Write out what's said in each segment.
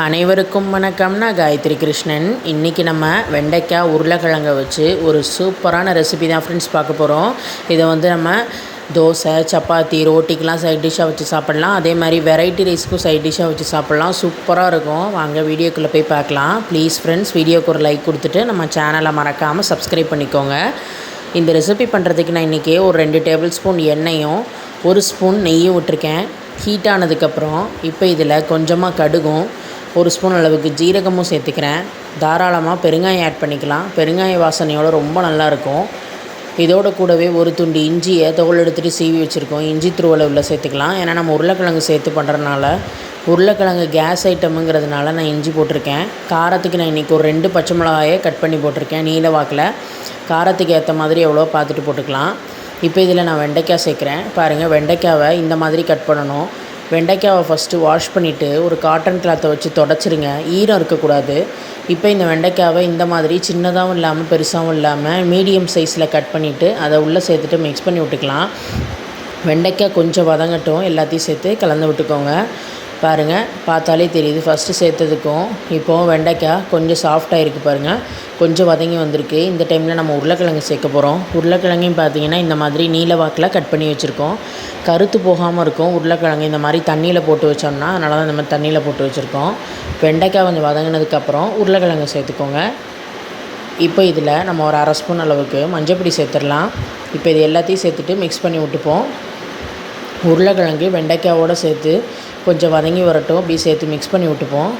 அனைவருக்கும் வணக்கம்னா காயத்ரி கிருஷ்ணன். இன்றைக்கி நம்ம வெண்டைக்காய் உருளைக்கிழங்கை வச்சு ஒரு சூப்பரான ரெசிபி தான் ஃப்ரெண்ட்ஸ் பார்க்க போகிறோம் இதை வந்து நம்ம தோசை சப்பாத்தி ரோட்டிக்கெலாம் சைட் டிஷ்ஷாக வச்சு சாப்பிட்லாம். அதே மாதிரி வெரைட்டி ரைஸ்க்கும் சைட் டிஷ்ஷாக வச்சு சாப்பிட்லாம். சூப்பராக இருக்கும். வாங்க வீடியோக்குள்ளே போய் பார்க்கலாம். ப்ளீஸ் ஃப்ரெண்ட்ஸ் வீடியோக்கு ஒரு லைக் கொடுத்துட்டு நம்ம சேனலை மறக்காமல் சப்ஸ்கிரைப் பண்ணிக்கோங்க. இந்த ரெசிபி பண்ணுறதுக்கு நான் இன்றைக்கி ஒரு ரெண்டு டேபிள் ஸ்பூன் எண்ணெயும் ஒரு ஸ்பூன் நெய்யும் விட்டுருக்கேன். ஹீட் ஆனதுக்கப்புறம் இப்போ இதில் கொஞ்சமாக கடுகும். ஒரு ஸ்பூன் அளவுக்கு ஜீரகமும் சேர்த்துக்கிறேன். தாராளமாக பெருங்காயம் ஆட் பண்ணிக்கலாம். பெருங்காய வாசனையோடு ரொம்ப நல்லாயிருக்கும் இதோட கூடவே ஒரு துண்டு இஞ்சியை தோல் எடுத்துகிட்டு சீவி வச்சுருக்கோம். இஞ்சி துருவலை உள்ள சேர்த்துக்கலாம். ஏன்னா நம்ம உருளைக்கிழங்கு சேர்த்து பண்ணுறதுனால உருளைக்கிழங்கு கேஸ் ஐட்டமுங்கிறதுனால நான் இஞ்சி போட்டிருக்கேன். காரத்துக்கு நான் இன்றைக்கி ஒரு ரெண்டு பச்சை மிளகாயை கட் பண்ணி போட்டிருக்கேன். நீல வாக்கில். காரத்துக்கு ஏற்ற மாதிரி எவ்வளோ பார்த்துட்டு போட்டுக்கலாம். இப்போ இதில் நான் வெண்டைக்காய் சேர்க்குறேன். பாருங்கள் வெண்டைக்காவை இந்த மாதிரி கட் பண்ணணும். வெண்டைக்காவை ஃபஸ்ட்டு வாஷ் பண்ணிவிட்டு ஒரு காட்டன் கிளாத்தை வச்சு தொடச்சிருங்க. ஈரம் இருக்கக்கூடாது. இப்போ இந்த வெண்டைக்காவை இந்த மாதிரி சின்னதாகவும் இல்லாமல் பெருசாகவும் இல்லாமல் மீடியம் சைஸில் கட் பண்ணிவிட்டு அதை உள்ளே சேர்த்துட்டு மிக்ஸ் பண்ணி விட்டுக்கலாம். வெண்டைக்காய் கொஞ்சம் வதங்கட்டும். எல்லாத்தையும் சேர்த்து கலந்து விட்டுக்கோங்க. பாருங்கள் பார்த்தாலே தெரியுது. ஃபஸ்ட்டு சேர்த்ததுக்கும் இப்போது வெண்டைக்காய் கொஞ்சம் சாஃப்டாக இருக்குது பாருங்கள் கொஞ்சம் வதங்கி வந்திருக்கு. இந்த டைமில் நம்ம உருளைக்கிழங்கு சேர்க்க போகிறோம் உருளைக்கிழங்கையும் பார்த்தீங்கன்னா இந்த மாதிரி நீல வாக்கில் கட் பண்ணி வச்சுருக்கோம். கருத்து போகாமல் இருக்கும் உருளைக்கிழங்கு. இந்த மாதிரி தண்ணியில் போட்டு வச்சோம்னா அதனால தான் இந்த மாதிரி தண்ணியில் போட்டு வச்சுருக்கோம். வெண்டைக்காய் கொஞ்சம் வதங்கினதுக்கப்புறம் உருளைக்கிழங்கு சேர்த்துக்கோங்க. இப்போ இதில் நம்ம ஒரு அரை ஸ்பூன் அளவுக்கு மஞ்சப்பொடி சேர்த்துடலாம். இப்போ இது எல்லாத்தையும் சேர்த்துட்டு மிக்ஸ் பண்ணி விட்டுப்போம். உருளைக்கிழங்கு வெண்டைக்காயோடு சேர்த்து கொஞ்சம் வதங்கி வரட்டும். அப்படி சேர்த்து மிக்ஸ் பண்ணி விட்டுப்போம்.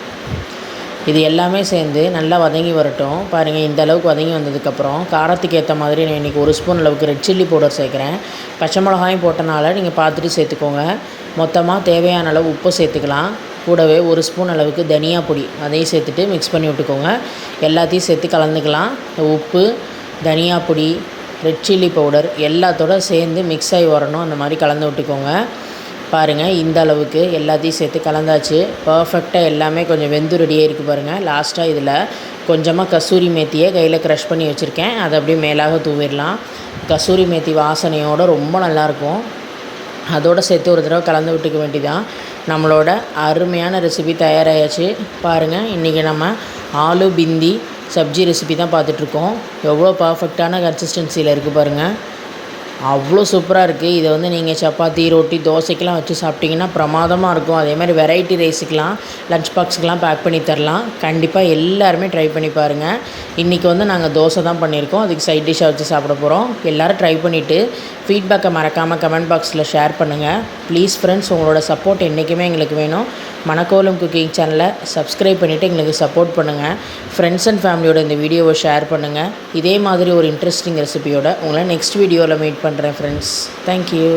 இது எல்லாமே சேர்ந்து நல்லா வதங்கி வரட்டும். பாருங்கள் இந்த அளவுக்கு வதங்கி வந்ததுக்கப்புறம் காரத்துக்கு ஏற்ற மாதிரி நான் இன்றைக்கி ஒரு ஸ்பூன் அளவுக்கு ரெட் சில்லி பவுடர் சேர்க்குறேன். பச்சை மிளகாயும் போட்டனால நீங்கள் பார்த்துட்டு சேர்த்துக்கோங்க. மொத்தமாக தேவையான அளவு உப்பு சேர்த்துக்கலாம். கூடவே ஒரு ஸ்பூன் அளவுக்கு தனியா பொடி அதையும் சேர்த்துட்டு மிக்ஸ் பண்ணி விட்டுக்கோங்க. எல்லாத்தையும் சேர்த்து கலந்துக்கலாம். உப்பு தனியா பொடி ரெட் சில்லி பவுடர் எல்லாத்தோட சேர்ந்து மிக்ஸ் ஆகி வரணும். அந்த மாதிரி கலந்து விட்டுக்கோங்க. பாருங்கள் இந்த அளவுக்கு எல்லாத்தையும் சேர்த்து கலந்தாச்சு. பர்ஃபெக்டாக எல்லாமே கொஞ்சம் வெந்து ரெடியாக இருக்குது பாருங்கள் லாஸ்ட்டாக இதில் கொஞ்சமாக கசூரி மேத்தியை கையில் க்ரஷ் பண்ணி வச்சுருக்கேன். அதை அப்படியே மேலாக தூவிடலாம். கசூரி மேத்தி வாசனையோடு ரொம்ப நல்லாயிருக்கும் அதோடு சேர்த்து ஒரு தடவை கலந்து விட்டுக்க வேண்டிதான் நம்மளோட அருமையான ரெசிபி தயாராகியாச்சு பாருங்கள் இன்றைக்கி நம்ம ஆலு பிந்தி சப்ஜி ரெசிபி தான் பார்த்துட்ருக்கோம். எவ்வளோ பர்ஃபெக்டான கன்சிஸ்டன்சியில் இருக்குது பாருங்கள் அவ்வளோ சூப்பராக இருக்குது இதை வந்து நீங்கள் சப்பாத்தி ரொட்டி தோசைக்கெலாம் வச்சு சாப்பிட்டிங்கன்னா பிரமாதமாக இருக்கும். அதே மாதிரி வெரைட்டி ரைஸுக்கெலாம் லஞ்ச் பாக்ஸுக்கெலாம் பேக் பண்ணி தரலாம். கண்டிப்பாக எல்லாருமே ட்ரை பண்ணி பாருங்கள் இன்றைக்கி வந்து நாங்கள் தோசை தான் பண்ணியிருக்கோம். அதுக்கு சைட் டிஷ்ஷாக வச்சு சாப்பிட போகிறோம் எல்லோரும் ட்ரை பண்ணிவிட்டு ஃபீட்பேக்கை மறக்காமல் கமெண்ட் பாக்ஸில் ஷேர் பண்ணுங்கள் ப்ளீஸ் ஃப்ரெண்ட்ஸ் உங்களோட சப்போர்ட் என்றைக்குமே எங்களுக்கு வேணும். மணக்கோலம் குக்கிங் சேனலை சப்ஸ்கிரைப் பண்ணிவிட்டு எங்களுக்கு சப்போர்ட் பண்ணுங்கள் ஃப்ரெண்ட்ஸ் அண்ட் ஃபேமிலியோட இந்த வீடியோவை ஷேர் பண்ணுங்கள் இதே மாதிரி ஒரு இன்ட்ரெஸ்டிங் ரெசிபியோட உங்களை நெக்ஸ்ட் வீடியோவில் மீட் பண்ணுறேன் ஃப்ரெண்ட்ஸ் தேங்க்யூ